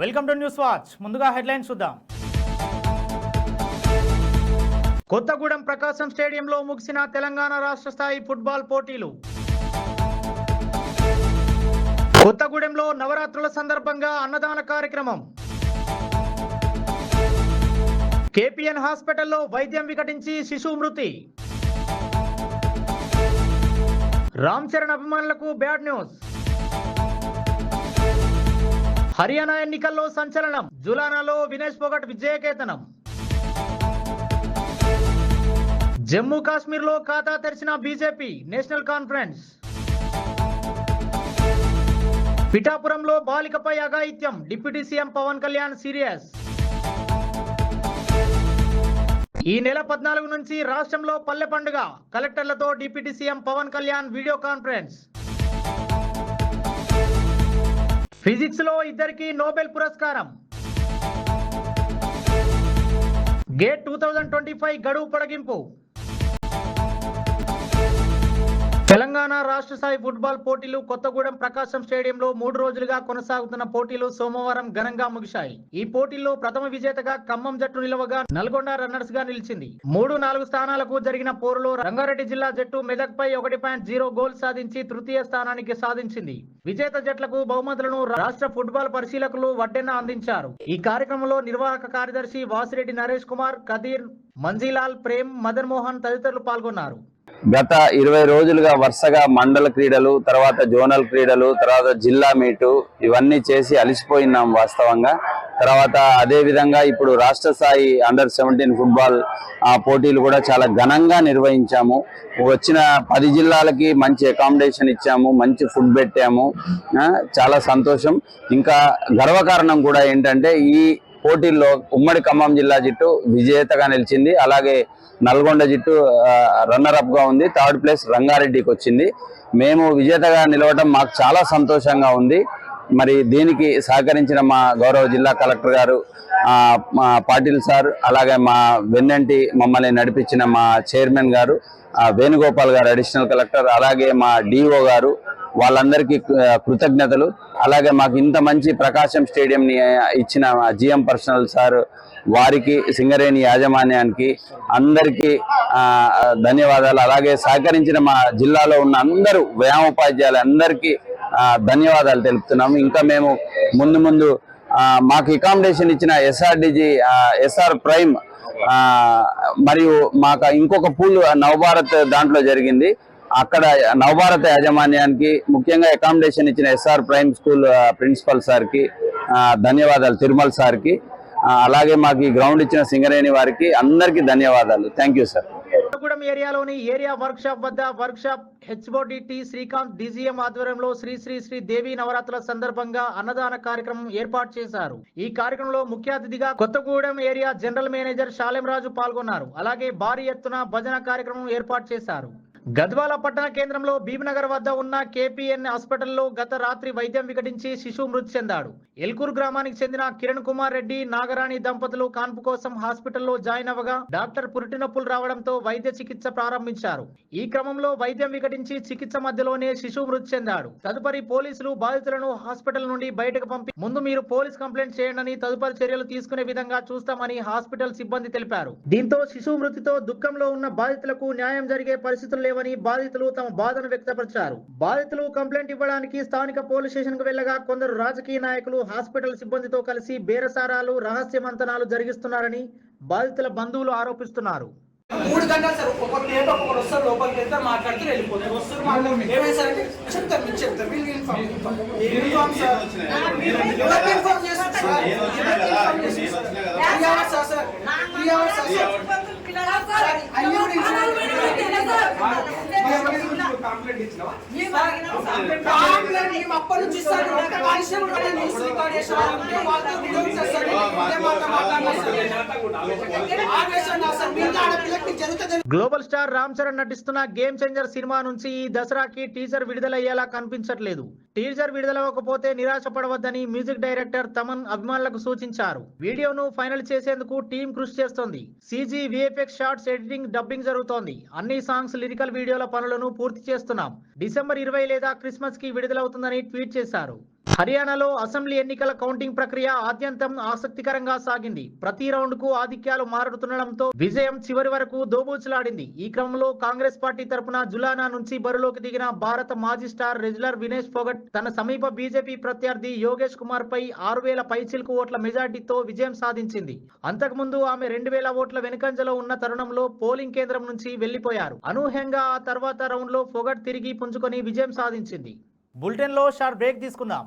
Welcome to news watch. ముందుగా headlines చూద్దాం. కొత్తగూడెం ప్రకాశం స్టేడియంలో ముగిసిన తెలంగాణ రాష్ట్ర స్థాయి ఫుట్బాల్ పోటీలు. కొత్తగూడెంలో నవరాత్రుల సందర్భంగా అన్నదాన కార్యక్రమం. కేపీఎన్ హాస్పిటల్లో వైద్యం వికటించి శిశువు మృతి. రామ్ చరణ్ అభిమానులకు బ్యాడ్ న్యూస్. హర్యానా ఎన్నికల్లో సంచలనం. జులానాలో వినేష్ పొగట్ విజయకేతనం. జమ్మూ కాశ్మీర్లో ఖాతా తెరిచిన బీజేపీ నేషనల్ కాన్ఫరెన్స్. పిఠాపురంలో బాలికపై అఘాయిత్యం deputy CM Pawan Kalyan serious. ఈ నెల పద్నాలుగు నుంచి రాష్ట్రంలో పల్లె పండుగ. కలెక్టర్లతో deputy CM Pawan Kalyan video conference. ఫిజిక్స్లో ఇద్దరికి నోబెల్ పురస్కారం. GATE two thousand twenty five గడువు పొడగింపు. తెలంగాణ రాష్ట్ర స్థాయి ఫుట్బాల్ పోటీలు కొత్తగూడెం ప్రకాశం స్టేడియంలో మూడు రోజులుగా కొనసాగుతున్న పోటీలు సోమవారం ఘనంగా ముగిశాయి. ఈ పోటీల్లో ప్రథమ విజేతగా ఖమ్మం జట్టు నిలవగా నల్గొండ రన్నర్స్గా నిలిచింది. మూడు నాలుగు స్థానాలకు జరిగిన పోరులో రంగారెడ్డి జిల్లా జట్టు మెదక్ పై ఒకటి పాయింట్ జీరో గోల్ సాధించి తృతీయ స్థానానికి సాధించింది. విజేత జట్లకు బహుమతులను రాష్ట్ర ఫుట్బాల్ పరిశీలకులు వడ్డెన అందించారు. ఈ కార్యక్రమంలో నిర్వాహక కార్యదర్శి వాసిరెడ్డి నరేష్ కుమార్ కదీర్ మంజీలాల్ ప్రేమ్ మదన్ మోహన్ తదితరులు పాల్గొన్నారు. గత ఇరవై రోజులుగా వరుసగా మండల క్రీడలు తర్వాత జోనల్ క్రీడలు తర్వాత జిల్లా మీటు ఇవన్నీ చేసి అలిసిపోయినాం వాస్తవంగా. తర్వాత అదే విధంగా ఇప్పుడు రాష్ట్ర స్థాయి అండర్ సెవెంటీన్ ఫుట్బాల్ పోటీలు కూడా చాలా ఘనంగా నిర్వహించాము. వచ్చిన పది జిల్లాలకి మంచి అకామిడేషన్ ఇచ్చాము మంచి ఫుడ్ పెట్టాము. చాలా సంతోషం. ఇంకా గర్వకారణం కూడా ఏంటంటే ఈ పోటీల్లో ఉమ్మడి ఖమ్మం జిల్లా జట్టు విజేతగా నిలిచింది. అలాగే నల్గొండ జట్టు రన్నర్ అప్గా ఉంది. థర్డ్ ప్లేస్ రంగారెడ్డికి వచ్చింది. మేము విజేతగా నిలవడం మాకు చాలా సంతోషంగా ఉంది. మరి దీనికి సహకరించిన మా గౌరవ జిల్లా కలెక్టర్ గారు మా పాటిల్ సార్ అలాగే మా వెన్నంటి మమ్మల్ని నడిపించిన మా చైర్మన్ గారు వేణుగోపాల్ గారు అడిషనల్ కలెక్టర్ అలాగే మా డిఓ గారు వాళ్ళందరికీ కృతజ్ఞతలు. అలాగే మాకు ఇంత మంచి ప్రకాశం స్టేడియంని ఇచ్చిన జిఎం పర్సనల్ సార్ వారికి సింగరేణి యాజమాన్యానికి అందరికీ ధన్యవాదాలు. అలాగే సహకరించిన మా జిల్లాలో ఉన్న అందరూ వ్యాయామోపాధ్యాయులు అందరికీ ధన్యవాదాలు తెలుపుతున్నాము. ఇంకా మేము ముందు ముందు మాకు అకామిడేషన్ ఇచ్చిన ఎస్ఆర్డిజి ఎస్ఆర్ ప్రైమ్ మరియు మాకు ఇంకొక పూల్ నవభారత్ దాంట్లో జరిగింది. అక్కడ నవభారత యాజమాన్యానికి ముఖ్యంగా అకామిడేషన్ ఇచ్చిన ఎస్ఆర్ ప్రైమ్ స్కూల్ ప్రిన్సిపల్ సార్కి ధన్యవాదాలు తిరుమల్ సార్కి అలాగే మాకు ఈ గ్రౌండ్ ఇచ్చిన సింగరేణి వారికి అందరికీ ధన్యవాదాలు. థ్యాంక్ యూ సార్ కొత్తగూడెం ఏరియాలోని ఏరియా వర్క్ షాప్ వద్ద workshop H O D T Srikanth D G M ఆధ్వర్యంలో శ్రీ శ్రీ శ్రీ దేవి నవరాత్రుల సందర్భంగా అన్నదాన కార్యక్రమం ఏర్పాటు చేశారు. ఈ కార్యక్రమంలో ముఖ్య అతిథిగా Kothagudem area general manager Salemraju పాల్గొన్నారు. అలాగే భారీ ఎత్తున భజన కార్యక్రమం ఏర్పాటు చేశారు. గద్వాల పట్టణ కేంద్రంలో భీమనగర్ వద్ద ఉన్న కేపీఎన్ హాస్పిటల్లో గత రాత్రి వైద్యం వికటించి శిశువు మృతి చెందాడు. ఎల్కూరు గ్రామానికి చెందిన కిరణ్ కుమార్ రెడ్డి నాగరాణి దంపతులు కాన్పు కోసం హాస్పిటల్లో జాయిన్ అవ్వగా డాక్టర్ పురిటినొప్పులు రావడంతో వైద్య చికిత్స ప్రారంభించారు. ఈ క్రమంలో వైద్యం వికటించి చికిత్స మధ్యలోనే శిశువు మృతి చెందాడు. తదుపరి పోలీసులు బాధితులను హాస్పిటల్ నుండి బయటకు పంపి ముందు మీరు పోలీస్ కంప్లైంట్ చేయండి తదుపరి చర్యలు తీసుకునే విధంగా చూస్తామని హాస్పిటల్ సిబ్బంది తెలిపారు. దీంతో శిశువు మృతితో దుఃఖంలో ఉన్న బాధితులకు న్యాయం జరిగే పరిస్థితులు లేవు లేవని బాధితులు తమ బాధను వ్యక్తపరిచారు. బాధితులు కంప్లైంట్ ఇవ్వడానికి స్థానిక పోలీస్ స్టేషన్కు వెళ్ళగా కొందరు రాజకీయ నాయకులు హాస్పిటల్ సిబ్బందితో కలిసి బేరసారాలు రహస్య మంతనాలు జరిగిస్తున్నారని బాధితుల బంధువులు ఆరోపిస్తున్నారు. మూడు గంటలు సార్ ఒకరు వస్తారు లోపలికి వెళ్తారు మాట్లాడుతూ వెళ్ళిపోతారు. వస్తారు మాట్లాడుతూ ఏమైనా సార్ అంటే చెప్తారు మీరు చెప్తారు వీళ్ళు సార్ చేస్తారు. Sir three hours sir three hours sir అప్పటి నుంచి కూడా న్యూస్ రికార్డ్ వాళ్ళతో గ్లోబల్ స్టార్ రామ్ చరణ్ నటిస్తున్న గేమ్ చేంజర్ సినిమా నుంచి ఈ దసరాకి టీజర్ విడుదలయ్యేలా కనిపించట్లేదు. టీజర్ విడుదలవ్వకపోతే నిరాశ పడవద్దని మ్యూజిక్ డైరెక్టర్ తమన్ అభిమానులకు సూచించారు. వీడియోను ఫైనల్ చేసేందుకు టీం కృషి చేస్తోంది. C G V F X shots editing dubbing జరుగుతోంది. అన్ని సాంగ్స్ లిరికల్ వీడియోల పనులను పూర్తి చేస్తున్నాం. డిసెంబర్ ఇరవై లేదా క్రిస్మస్కి విడుదలవుతుందని ట్వీట్ చేశారు. హర్యానాలో అసెంబ్లీ ఎన్నికల కౌంటింగ్ ప్రక్రియ ఆద్యంతం ఆసక్తికరంగా సాగింది. ప్రతి రౌండ్కు ఆధిక్యాలు మారుతుండడంతో విజయం చివరి వరకు దోబూచులాడింది. ఈ క్రమంలో కాంగ్రెస్ పార్టీ తరపున జులానా నుంచి బరిలోకి దిగిన భారత మాజీ స్టార్ రెజ్లర్ వినేష్ ఫోగట్ తన సమీప బీజేపీ ప్రత్యర్థి యోగేష్ కుమార్ పై ఆరు వేల పైచిల్కు ఓట్ల మెజార్టీతో విజయం సాధించింది. అంతకుముందు ఆమె రెండు వేల ఓట్ల వెనుకంజలో ఉన్న తరుణంలో పోలింగ్ కేంద్రం నుంచి వెళ్ళిపోయారు అనూహ్యంగా ఆ తర్వాత రౌండ్లో ఫొగట్ తిరిగి పుంజుకొని విజయం సాధించింది. బులెటిన్లో షార్ట్ బ్రేక్ తీసుకుందాం.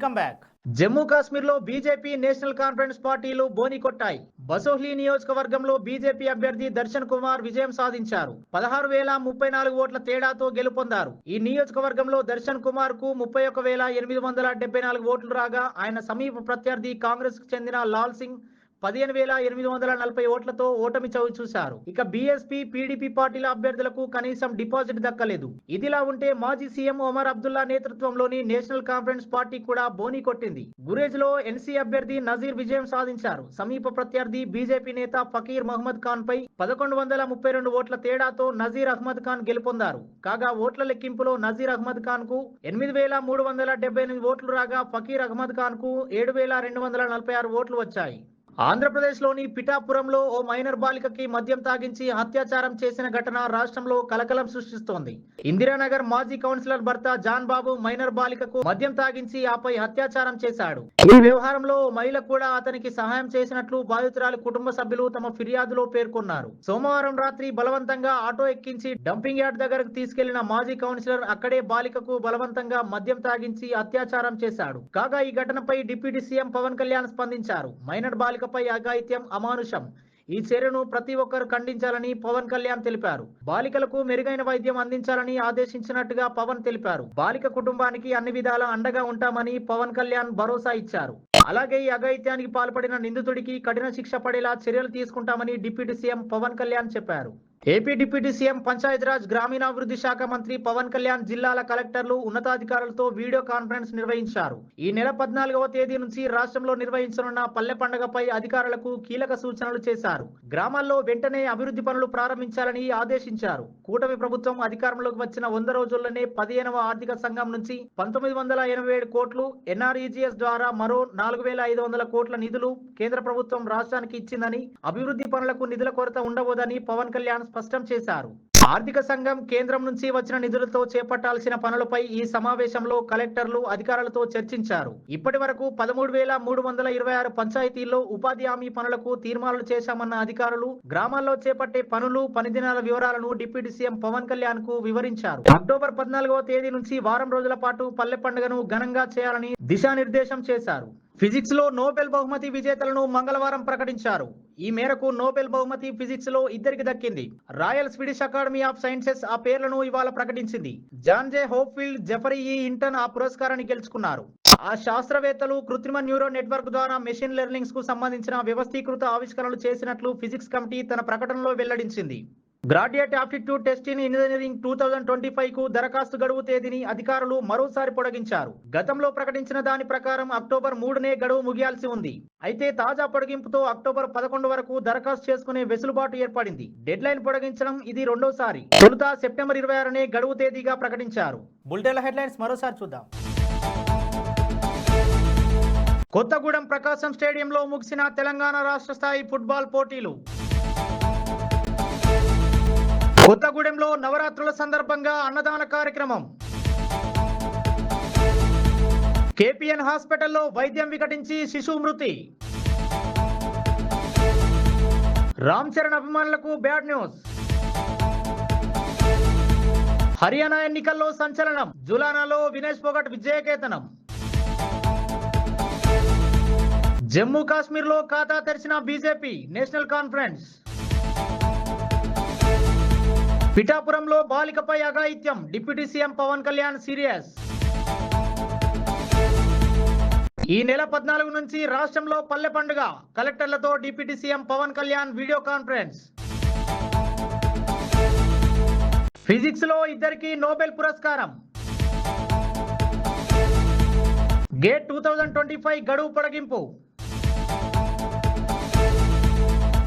వెల్కమ్ బ్యాక్ జమ్మూ కాశ్మీర్లో బీజేపీ నేషనల్ కాన్ఫరెన్స్ పార్టీలు బోని కొట్టాయి. బసోహ్లీ నియోజకవర్గంలో బీజేపీ అభ్యర్థి దర్శన్ కుమార్ విజయం సాధించారు. పదహారు వేల ముప్పై నాలుగు ఓట్ల తేడాతో గెలుపొందారు. ఈ నియోజకవర్గంలో దర్శన్ కుమార్కు ముప్పై ఒక వేల ఎనిమిది వందల డెబ్బై నాలుగు ఓట్లు రాగా ఆయన సమీప ప్రత్యర్థి కాంగ్రెస్కు చెందిన లాల్ సింగ్ పదిహేను వేల ఎనిమిది వందల నలభై ఓట్లతో ఓటమి చవి చూశారు. ఇక బీఎస్పీ పీడీపీ పార్టీల అభ్యర్థులకు కనీసం డిపాజిట్ దక్కలేదు. ఇదిలా ఉంటే మాజీ సీఎం ఒమర్ అబ్దుల్లా నేతృత్వంలోని నేషనల్ కాన్ఫరెన్స్ పార్టీ కూడా బోని కొట్టింది. గురేజ్లో ఎన్సీ అభ్యర్థి నజీర్ విజయం సాధించారు. సమీప ప్రత్యర్థి బీజేపీ నేత ఫకీర్ మహమ్మద్ ఖాన్ పై పదకొండు వందల ముప్పై రెండు ఓట్ల తేడాతో నజీర్ అహ్మద్ ఖాన్ గెలుపొందారు. కాగా ఓట్ల లెక్కింపులో నజీర్ అహ్మద్ ఖాన్కు ఎనిమిది వేల మూడు వందల డెబ్బై ఎనిమిది ఓట్లు రాగా ఫకీర్ అహ్మద్ ఖాన్కు ఏడు వేల రెండు వందల నలభై ఆరు ఓట్లు వచ్చాయి. ఆంధ్రప్రదేశ్లోని పిఠాపురంలో ఓ మైనర్ బాలికకి మద్యం తాగించి అత్యాచారం చేసిన ఘటన రాష్ట్రంలో కలకలం సృష్టిస్తోంది. ఇందిరానగర్ మాజీ కౌన్సిలర్ భర్త జాన్ బాబు మైనర్ బాలికకు మద్యం తాగించి ఆపై అత్యాచారం చేశాడు. ఈ వ్యవహారంలో మహిళ కూడా అతనికి సహాయం చేసినట్లు బాధితురాలి కుటుంబ సభ్యులు తమ ఫిర్యాదులో పేర్కొన్నారు. సోమవారం రాత్రి బలవంతంగా ఆటో ఎక్కించి డంపింగ్ యార్డ్ దగ్గరకు తీసుకెళ్ళిన మాజీ కౌన్సిలర్ అక్కడే బాలికకు బలవంతంగా మద్యం తాగించి అత్యాచారం చేశాడు. కాగా ఈ ఘటనపై డిప్యూటీ సీఎం పవన్ కళ్యాణ్ స్పందించారు. మైనర్ బాలిక బాలికలపై అఘాయిత్యం అమానుషం. ఈ చర్యను ప్రతి ఒక్కరు ఖండించాలని పవన్ కళ్యాణ్ తెలిపారు. బాలికలకు మెరుగైన వైద్యం అందించాలని ఆదేశించినట్టుగా పవన్ తెలిపారు. బాలిక కుటుంబానికి అన్ని విధాలా అండగా ఉంటామని పవన్ కళ్యాణ్ భరోసా ఇచ్చారు. అలాగే ఈ అఘాయిత్యానికి పాల్పడిన నిందితుడికి కఠిన శిక్ష పడేలా చర్యలు తీసుకుంటామని డిప్యూటీ సీఎం పవన్ కళ్యాణ్ చెప్పారు. ఏపీ డిప్యూటీ సీఎం పంచాయతీరాజ్ గ్రామీణాభివృద్ధి శాఖ మంత్రి పవన్ కళ్యాణ్ జిల్లాల కలెక్టర్లు ఉన్నతాధికారులతో వీడియో కాన్ఫరెన్స్ నిర్వహించారు. ఈ నెల పద్నాలుగవ తేదీ నుంచి రాష్ట్రంలో నిర్వహించనున్న పల్లె పండుగపై అధికారులకు కీలక సూచనలు చేశారు. గ్రామాల్లో వెంటనే అభివృద్ధి పనులు ప్రారంభించాలని ఆదేశించారు. కూటమి ప్రభుత్వం అధికారంలోకి వచ్చిన వంద రోజుల్లోనే పదిహేనవ ఆర్థిక సంఘం నుంచి పంతొమ్మిది వందల ఎనభై ఏడు కోట్లు ఎన్ఆర్ఈజీఎస్ ద్వారా మరో నాలుగు వేల ఐదు వందల కోట్ల నిధులు కేంద్ర ప్రభుత్వం రాష్ట్రానికి ఇచ్చిందని అభివృద్ధి పనులకు నిధుల కొరత ఉండబోదని పవన్ కళ్యాణ్ స్పష్టం చేశారు. ఆర్థిక సంఘం కేంద్రం నుంచి వచ్చిన నిధులతో చేపట్టాల్సిన పనులపై ఈ సమావేశంలో కలెక్టర్లు అధికారులతో చర్చించారు. ఇప్పటి వరకు పదమూడు వేల మూడు వందల ఇరవై ఆరు పంచాయతీల్లో ఉపాధి హామీ పనులకు తీర్మానాలు చేశామన్న అధికారులు గ్రామాల్లో చేపట్టే పనులు పనిదినాల వివరాలను డిప్యూటీ సీఎం పవన్ కళ్యాణ్కు వివరించారు. అక్టోబర్ పద్నాలుగవ తేదీ నుంచి వారం రోజుల పాటు పల్లె పండుగను ఘనంగా చేయాలని దిశానిర్దేశం చేశారు. ఫిజిక్స్లో నోబెల్ బహుమతి విజేతలను మంగళవారం ప్రకటించారు. ఈ మేరకు నోబెల్ బహుమతి ఫిజిక్స్లో ఇద్దరికి దక్కింది. Royal Swedish Academy of Sciences ఆ పేర్లను ఇవాళ ప్రకటించింది. జాన్ జే హోప్ఫీల్డ్ జెఫరీ ఈ ఇంటన్ ఆ పురస్కారాన్ని గెలుచుకున్నారు. ఆ శాస్త్రవేత్తలు కృత్రిమ న్యూరో నెట్వర్క్ ద్వారా మెషిన్ లెర్నింగ్స్కు సంబంధించిన వ్యవస్థీకృత ఆవిష్కరణలు చేసినట్లు ఫిజిక్స్ కమిటీ తన ప్రకటనలో వెల్లడించింది. Graduate Aptitude Test in Engineering two thousand twenty ఫైవ్కు దరఖాస్తు గడువు తేదీని అధికారులు మరోసారి పొడిగించారు. గతంలో ప్రకటించిన దాని ప్రకారం అక్టోబర్ మూడునే గడువు ముగియాల్సి ఉంది. అయితే తాజా పొడిగింపుతో అక్టోబర్ పదకొండు వరకు దరఖాస్తు చేసుకునే వెసులుబాటు ఏర్పడింది. డెడ్ లైన్ పొడిగించడం ఇది రెండోసారి. తొలుత సెప్టెంబర్ ఇరవై ఆరునే గడువు తేదీగా ప్రకటించారు. హెడ్లైన్స్ మరోసారి చూద్దాం. కొత్తగూడెం ప్రకాశం స్టేడియంలో ముగిసిన తెలంగాణ రాష్ట్ర స్థాయి ఫుట్బాల్ పోటీలు. కొత్తగూడెంలో నవరాత్రుల సందర్భంగా అన్నదాన కార్యక్రమం. కేపీఎన్ హాస్పిటల్లో వైద్యం వికటించి శిశు మృతి. రామ్ చరణ్ అభిమానులకు బ్యాడ్ న్యూస్. హర్యానా ఎన్నికల్లో సంచలనం. జులానాలో వినేష్ పొగట్ విజయకేతనం. జమ్మూ కాశ్మీర్లో ఖాతా తెరిచిన బీజేపీ నేషనల్ కాన్ఫరెన్స్. పిఠాపురంలో బాలికపై అఘాయిత్యం. Deputy CM Pawan Kalyan serious. ఈ నెల పద్నాలుగు నుంచి రాష్ట్రంలో పల్లె పండుగ. కలెక్టర్లతో deputy CM Pawan Kalyan video conference. ఫిజిక్స్లో ఇద్దరికి నోబెల్ పురస్కారం. GATE two thousand twenty five గడువు పొడగింపు.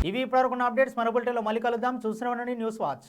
ఇవి ఇప్పటివరకు అప్డేట్స్ మన బులెటిన్లో మళ్ళీ కలుద్దాం. చూసిన న్యూస్ వాచ్.